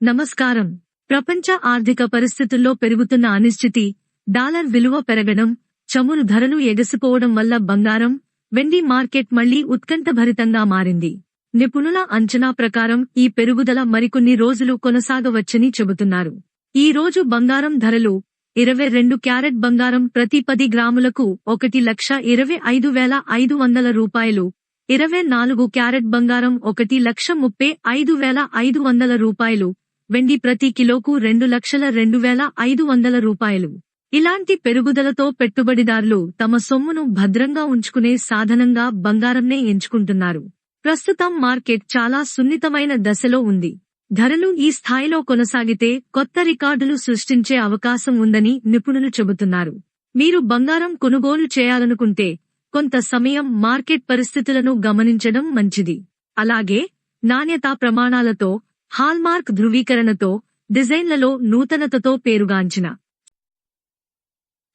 నమస్కారం. ప్రపంచ ఆర్థిక పరిస్థితుల్లో పెరుగుతున్న అనిశ్చితి డాలర్ విలువ పెరగడం చమురు ధరలు ఎగసిపోవడం వల్ల బంగారం వెండి మార్కెట్ మళ్ళీ ఉత్కంఠభరితంగా మారింది. నిపుణుల అంచనా ప్రకారం ఈ పెరుగుదల మరికొన్ని రోజులు కొనసాగవచ్చని చెబుతున్నారు. ఈ రోజు బంగారం ధరలు ఇరవై రెండు క్యారెట్ బంగారం ప్రతి పది గ్రాములకు ఒకటి లక్ష ఇరవై ఐదు వేల ఐదు వందల రూపాయలు ఇరవై నాలుగు క్యారెట్ బంగారం ఒకటి లక్ష ముప్పై ఐదు వేల ఐదు వందల రూపాయలు వెండి ప్రతి కిలోకు రెండు లక్షల రెండు వేల ఐదు వందల రూపాయలు. ఇలాంటి పెరుగుదలతో పెట్టుబడిదారులు తమ సొమ్మును భద్రంగా ఉంచుకునే సాధనంగా బంగారంనే ఎంచుకుంటున్నారు. ప్రస్తుతం మార్కెట్ చాలా సున్నితమైన దశలో ఉంది. ధరలు ఈ స్థాయిలో కొనసాగితే కొత్త రికార్డులు సృష్టించే అవకాశం ఉందని నిపుణులు చెబుతున్నారు. మీరు బంగారం కొనుగోలు చేయాలనుకుంటే కొంత సమయం మార్కెట్ పరిస్థితులను గమనించడం మంచిది. అలాగే నాణ్యతా ప్రమాణాలతో హాల్మార్క్ ధృవీకరణతో డిజైన్లలో నూతనతతో పేరుగాంచిన.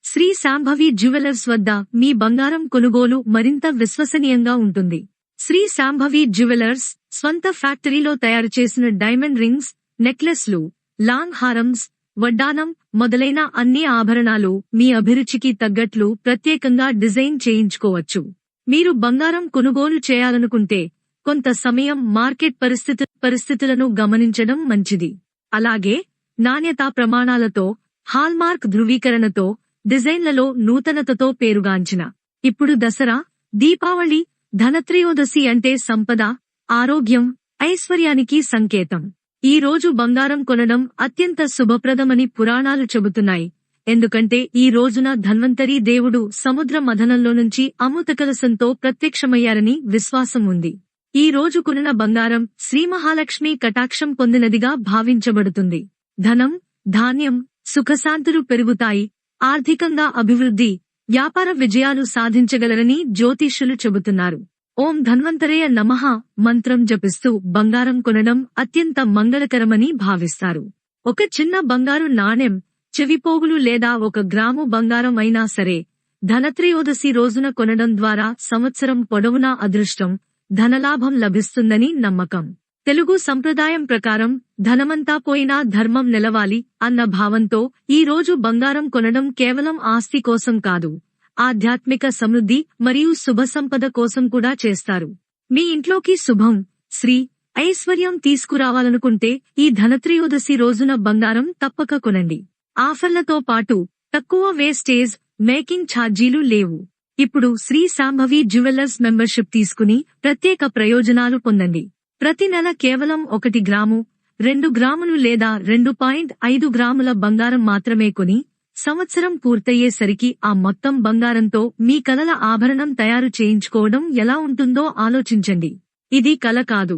శ్రీ శాంభవి జ్యువెలర్స్ వద్ద మీ బంగారం కొనుగోలు మరింత విశ్వసనీయంగా ఉంటుంది. శ్రీ శాంభవి జ్యువెలర్స్ స్వంత ఫ్యాక్టరీలో తయారు చేసిన డైమండ్ రింగ్స్ నెక్లెస్లు లాంగ్ హారమ్స్ వడ్డానం మొదలైన అన్ని ఆభరణాలు మీ అభిరుచికి తగ్గట్లు ప్రత్యేకంగా డిజైన్ చేయించుకోవచ్చు. మీరు బంగారం కొనుగోలు చేయాలనుకుంటే కొంత సమయం మార్కెట్ పరిస్థితి పరిస్థితులను గమనించడం మంచిది. అలాగే నాణ్యతా ప్రమాణాలతో హాల్మార్క్ ధృవీకరణతో డిజైన్లలో నూతనతతో పేరుగాంచిన. ఇప్పుడు దసరా దీపావళి ధనత్రయోదశి అంటే సంపద ఆరోగ్యం ఐశ్వర్యానికి సంకేతం. ఈ రోజు బంగారం కొనడం అత్యంత శుభప్రదమని పురాణాలు చెబుతున్నాయి. ఎందుకంటే ఈ రోజున ధన్వంతరి దేవుడు సముద్ర మథనంలో నుంచి అమృతకలసంతో ప్రత్యక్షమయ్యారని విశ్వాసం ఉంది. ఈ రోజు కొనిన బంగారం శ్రీ మహాలక్ష్మి కటాక్షం పొందినదిగా భావించబడుతుంది. ధనం ధాన్యం సుఖశాంతులు పెరుగుతాయి. ఆర్థికంగా అభివృద్ధి వ్యాపార విజయాలు సాధించగలరని జ్యోతిష్యులు చెబుతున్నారు. ఓం ధన్వంతరేయ నమః మంత్రం జపిస్తూ బంగారం కొనడం అత్యంత మంగళకరమని భావిస్తారు. ఒక చిన్న బంగారు నాణెం చెవిపోగులు లేదా ఒక గ్రాము బంగారం అయినా సరే ధనత్రయోదశి రోజున కొనడం ద్వారా సంవత్సరం పొడవునా అదృష్టం ధనలాభం లభిస్తుందని నమ్మకం. తెలుగు సంప్రదాయం ప్రకారం ధనమంతా పోయినా ధర్మం నిలవాలి అన్న భావంతో ఈ రోజు బంగారం కొనడం కేవలం ఆస్తి కోసం కాదు. ఆధ్యాత్మిక సమృద్ధి మరియు శుభ సంపద కోసం కూడా చేస్తారు. మీ ఇంట్లోకి శుభం శ్రీ ఐశ్వర్యం తీసుకురావాలనుకుంటే ఈ ధనత్రయోదశి రోజున బంగారం తప్పక కొనండి. ఆఫర్లతో పాటు తక్కువ వేస్టేజ్ మేకింగ్ ఛార్జీలు లేవు. ఇప్పుడు శ్రీ సాంభవి జ్యువెలర్స్ మెంబర్షిప్ తీసుకుని ప్రత్యేక ప్రయోజనాలు పొందండి. ప్రతి నెల కేవలం ఒకటి గ్రాము రెండు గ్రాములు లేదా రెండు పాయింట్ ఐదు గ్రాముల బంగారం మాత్రమే కొని సంవత్సరం పూర్తయ్యేసరికి ఆ మొత్తం బంగారంతో మీ కలల ఆభరణం తయారు చేయించుకోవడం ఎలా ఉంటుందో ఆలోచించండి. ఇది కల కాదు.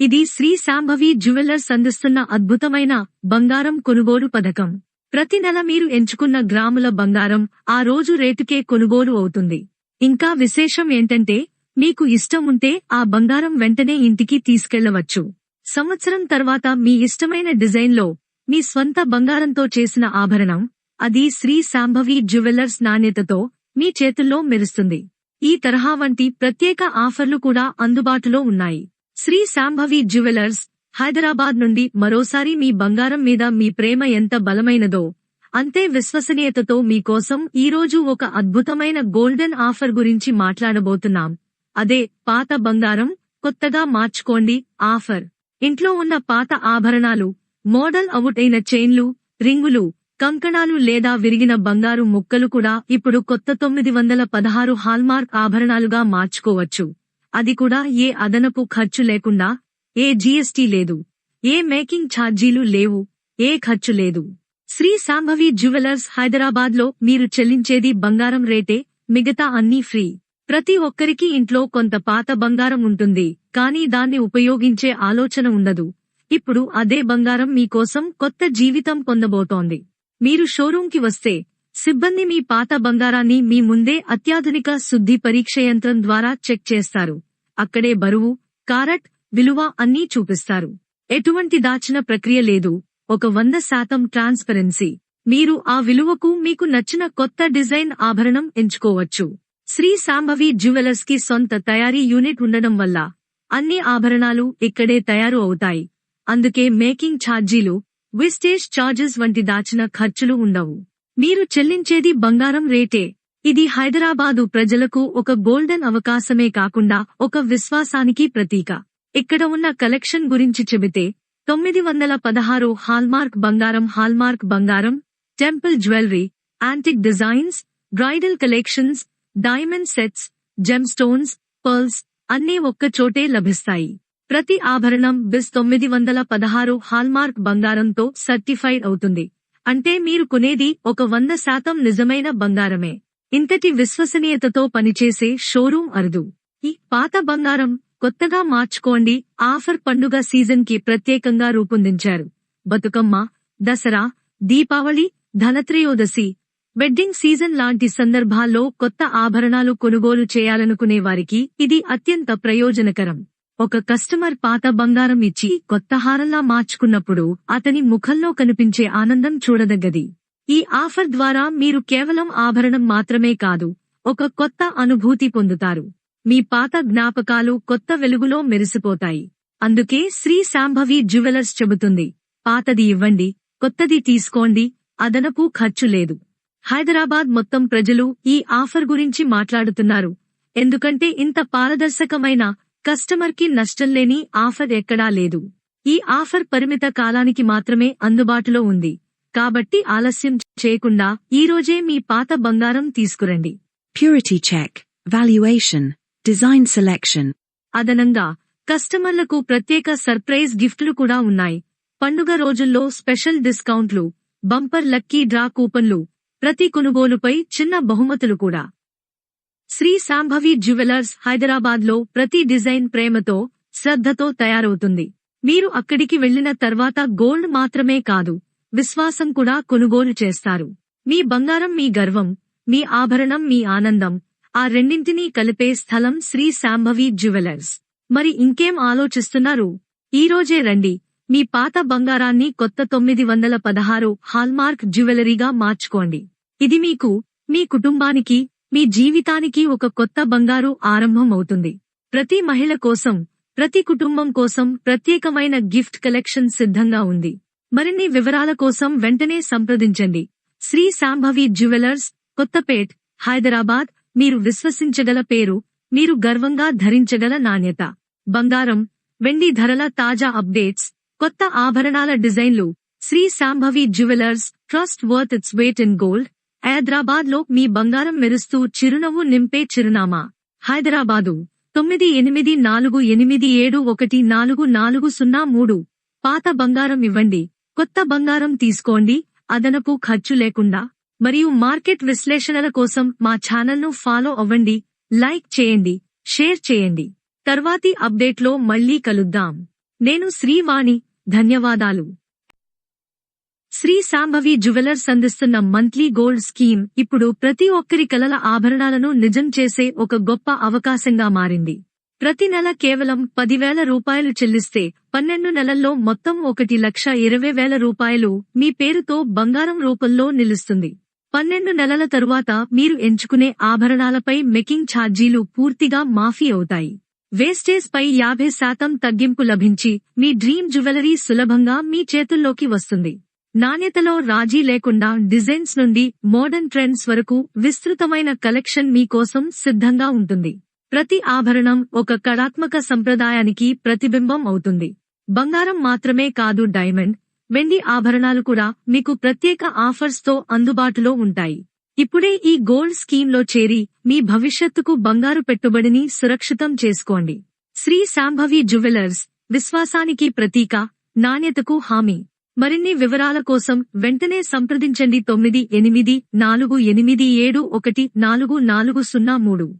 ఇది శ్రీ శాంభవి జ్యువెలర్స్ అందిస్తున్న అద్భుతమైన బంగారం కొనుగోలు పథకం. ప్రతి నెల మీరు ఎంచుకున్న గ్రాముల బంగారం ఆ రోజు రేటుకే కొనుగోలు అవుతుంది. ఇంకా విశేషం ఏంటంటే మీకు ఇష్టం ఉంటే ఆ బంగారం వెంటనే ఇంటికి తీసుకెళ్ళవచ్చు. సంవత్సరం తర్వాత మీ ఇష్టమైన డిజైన్లో మీ స్వంత బంగారంతో చేసిన ఆభరణం అది శ్రీ శాంభవి జ్యువెలర్స్ నాణ్యతతో మీ చేతుల్లో మెరుస్తుంది. ఈ తరహా వంటి ప్రత్యేక ఆఫర్లు కూడా అందుబాటులో ఉన్నాయి. శ్రీ శాంభవి జ్యువెలర్స్ హైదరాబాద్ నుండి మరోసారి మీ బంగారం మీద మీ ప్రేమ ఎంత బలమైనదో అంతే విశ్వసనీయతతో మీకోసం ఈరోజు ఒక అద్భుతమైన గోల్డెన్ ఆఫర్ గురించి మాట్లాడబోతున్నాం. అదే పాత బంగారం కొత్తగా మార్చుకోండి ఆఫర్. ఇంట్లో ఉన్న పాత ఆభరణాలు మోడల్ అవుట్ అయిన చైన్లు రింగులు కంకణాలు లేదా విరిగిన బంగారు ముక్కలు కూడా ఇప్పుడు కొత్త తొమ్మిది వందల పదహారు హాల్మార్క్ ఆభరణాలుగా మార్చుకోవచ్చు. అది కూడా ఏ అదనపు ఖర్చు లేకుండా ఏ జీఎస్టీ లేదు ఏ మేకింగ్ ఛార్జీలు లేవు ఏ ఖర్చు లేదు. శ్రీ సాంభవి జ్యువెలర్స్ హైదరాబాద్లో మీరు చెల్లించేది బంగారం రేటే మిగతా అన్నీ ఫ్రీ. ప్రతి ఒక్కరికి ఇంట్లో కొంత పాత బంగారం ఉంటుంది కానీ దాన్ని ఉపయోగించే ఆలోచన ఉండదు. ఇప్పుడు అదే బంగారం మీకోసం కొత్త జీవితం పొందబోతోంది. మీరు షోరూంకి వస్తే సిబ్బంది మీ పాత బంగారాన్ని మీ ముందే అత్యాధునిక శుద్ధి పరీక్ష యంత్రం ద్వారా చెక్ చేస్తారు. అక్కడే బరువు కారట్ విలువ అన్నీ చూపిస్తారు. ఎటువంటి దాచిన ప్రక్రియ లేదు. ఒక వంద శాతం ట్రాన్స్పరెన్సీ. మీరు ఆ విలువకు మీకు నచ్చిన కొత్త డిజైన్ ఆభరణం ఎంచుకోవచ్చు. శ్రీ సాంభవి జ్యువెలర్స్కి సొంత తయారీ యూనిట్ ఉండడం వల్ల అన్ని ఆభరణాలు ఇక్కడే తయారు అవుతాయి. అందుకే మేకింగ్ ఛార్జీలు విస్టేజ్ ఛార్జెస్ వంటి దాచిన ఖర్చులు ఉండవు. మీరు చెల్లించేది బంగారం రేటే. ఇది హైదరాబాదు ప్రజలకు ఒక గోల్డెన్ అవకాశమే కాకుండా ఒక విశ్వాసానికి ప్రతీక. ఇక్కడ ఉన్న కలెక్షన్ గురించి చెబితే తొమ్మిది వందల పదహారు హాల్మార్క్ బంగారం హాల్మార్క్ బంగారం temple jewellery antique designs bridal collections diamond sets gemstones pearls అన్నీ ఒక్క చోటే లభిస్తాయి. ప్రతి ఆభరణం బిస్ తొమ్మిది వందల పదహారు హాల్మార్క్ బంగారంతో సర్టిఫైడ్ అవుతుంది. అంటే మీరు కొనేది ఒక వంద శాతం నిజమైన బంగారమే. ఇంతటి విశ్వసనీయతతో పనిచేసే షోరూం అరుదు. ఈ పాత బంగారం కొత్తగా మార్చుకోండి. ఆఫర్ పండుగ సీజన్కి ప్రత్యేకంగా రూపొందించారు. బతుకమ్మ దసరా దీపావళి ధనత్రయోదశి. వెడ్డింగ్ సీజన్ లాంటి సందర్భాల్లో కొత్త ఆభరణాలు కొనుగోలు చేయాలనుకునే వారికి ఇది అత్యంత ప్రయోజనకరం. ఒక కస్టమర్ పాత బంగారం ఇచ్చి కొత్త హారంలా మార్చుకున్నప్పుడు అతని ముఖంలో కనిపించే ఆనందం చూడదగ్గది. ఈ ఆఫర్ ద్వారా మీరు కేవలం ఆభరణం మాత్రమే కాదు ఒక కొత్త అనుభూతి పొందుతారు. మీ పాత జ్ఞాపకాలు కొత్త వెలుగులో మెరిసిపోతాయి. అందుకే శ్రీ శాంభవి జ్యువెలర్స్ చెబుతుంది పాతది ఇవ్వండి కొత్తది తీసుకోండి అదనపు ఖర్చు లేదు. హైదరాబాద్ మొత్తం ప్రజలు ఈ ఆఫర్ గురించి మాట్లాడుతున్నారు. ఎందుకంటే ఇంత పారదర్శకమైన కస్టమర్కి నష్టం లేని ఆఫర్ ఎక్కడా లేదు. ఈ ఆఫర్ పరిమిత కాలానికి మాత్రమే అందుబాటులో ఉంది. కాబట్టి ఆలస్యం చేయకుండా ఈ రోజే మీ పాత బంగారం తీసుకురండి. Purity check valuation design selection. అదనంగా కస్టమర్లకు ప్రత్యేక సర్ప్రైజ్ గిఫ్ట్లు కూడా ఉన్నాయి. పండుగ రోజుల్లో స్పెషల్ డిస్కౌంట్లు బంపర్ లక్కీ డ్రా కూపన్లు ప్రతి కొనుగోలుపై చిన్న బహుమతులు కూడా. శ్రీ సాంభవి జ్యువెలర్స్ హైదరాబాద్లో ప్రతి డిజైన్ ప్రేమతో శ్రద్ధతో తయారవుతుంది. మీరు అక్కడికి వెళ్ళిన తర్వాత గోల్డ్ మాత్రమే కాదు విశ్వాసం కూడా కొనుగోలు చేస్తారు. మీ బంగారం మీ గర్వం మీ ఆభరణం మీ ఆనందం ఆ రెండింటినీ కలిపే స్థలం శ్రీ శాంభవి జ్యువెలర్స్. మరి ఇంకేం ఆలోచిస్తున్నారు? ఈ రోజే రండి. మీ పాత బంగారాన్ని కొత్త తొమ్మిది వందల పదహారు హాల్మార్క్ జ్యువెలరీగా మార్చుకోండి. ఇది మీకు మీ కుటుంబానికి మీ జీవితానికి ఒక కొత్త బంగారు ఆరంభం అవుతుంది. ప్రతి మహిళ కోసం ప్రతి కుటుంబం కోసం ప్రత్యేకమైన గిఫ్ట్ కలెక్షన్ సిద్ధంగా ఉంది. మరిన్ని వివరాల కోసం వెంటనే సంప్రదించండి. శ్రీ శాంభవి జ్యువెలర్స్ కొత్తపేట్ హైదరాబాద్ మీరు విశ్వసించగల పేరు మీరు గర్వంగా ధరించగల నాణ్యత. బంగారం వెండి ధరల తాజా అప్డేట్స్ కొత్త ఆభరణాల డిజైన్లు Sri Shambhavi jewellers trust worth its weight in gold. హైదరాబాద్లో మీ బంగారం మెరుస్తూ చిరునవ్వు నింపే చిరునామా. హైదరాబాదు తొమ్మిది ఎనిమిది నాలుగు ఎనిమిది ఏడు ఒకటి నాలుగు నాలుగు సున్నా మూడు. పాత బంగారం ఇవ్వండి. కొత్త బంగారం తీసుకోండి. అదనపు ఖర్చు లేకుండా. మరియు మార్కెట్ విశ్లేషణల కోసం మా ఛానల్ను ఫాలో అవ్వండి లైక్ చేయండి షేర్ చేయండి. తర్వాతి అప్డేట్లో మళ్ళీ కలుద్దాం. నేను శ్రీవాణి ధన్యవాదాలు. శ్రీ సాంభవి జ్యువెలర్స్ అందిస్తున్న మంత్లీ గోల్డ్ స్కీమ్ ఇప్పుడు ప్రతి ఒక్కరి కలల ఆభరణాలను నిజం చేసే ఒక గొప్ప అవకాశంగా మారింది. ప్రతి నెల కేవలం పదివేల రూపాయలు చెల్లిస్తే పన్నెండు నెలల్లో మొత్తం ఒకటి లక్ష ఇరవై వేల రూపాయలు మీ పేరుతో బంగారం రూపంలో నిలుస్తుంది. పన్నెండు నెలల తరువాత మీరు ఎంచుకునే ఆభరణాలపై మెకింగ్ ఛార్జీలు పూర్తిగా మాఫీ అవుతాయి. వేస్టేజ్ పై యాభై శాతం తగ్గింపు లభించి మీ డ్రీమ్ జ్యువెలరీ సులభంగా మీ చేతుల్లోకి వస్తుంది. నాణ్యతలో రాజీ లేకుండా డిజైన్స్ నుండి మోడర్న్ ట్రెండ్స్ వరకు విస్తృతమైన కలెక్షన్ మీకోసం సిద్ధంగా ఉంటుంది. ప్రతి ఆభరణం ఒక కళాత్మక సంప్రదాయానికి ప్రతిబింబం అవుతుంది. బంగారం మాత్రమే కాదు డైమండ్ వెండి ఆభరణాలు కూడా మీకు ప్రత్యేక ఆఫర్స్తో అందుబాటులో ఉంటాయి. ఇప్పుడే ఈ గోల్డ్ స్కీమ్లో చేరి మీ భవిష్యత్తుకు బంగారు పెట్టుబడిని సురక్షితం చేసుకోండి. శ్రీ శాంభవి జ్యువెలర్స్ విశ్వాసానికి ప్రతీక నాణ్యతకు హామీ. మరిన్ని వివరాల కోసం వెంటనే సంప్రదించండి తొమ్మిది ఎనిమిది నాలుగు ఎనిమిది ఏడు ఒకటి నాలుగు నాలుగు సున్నా మూడు.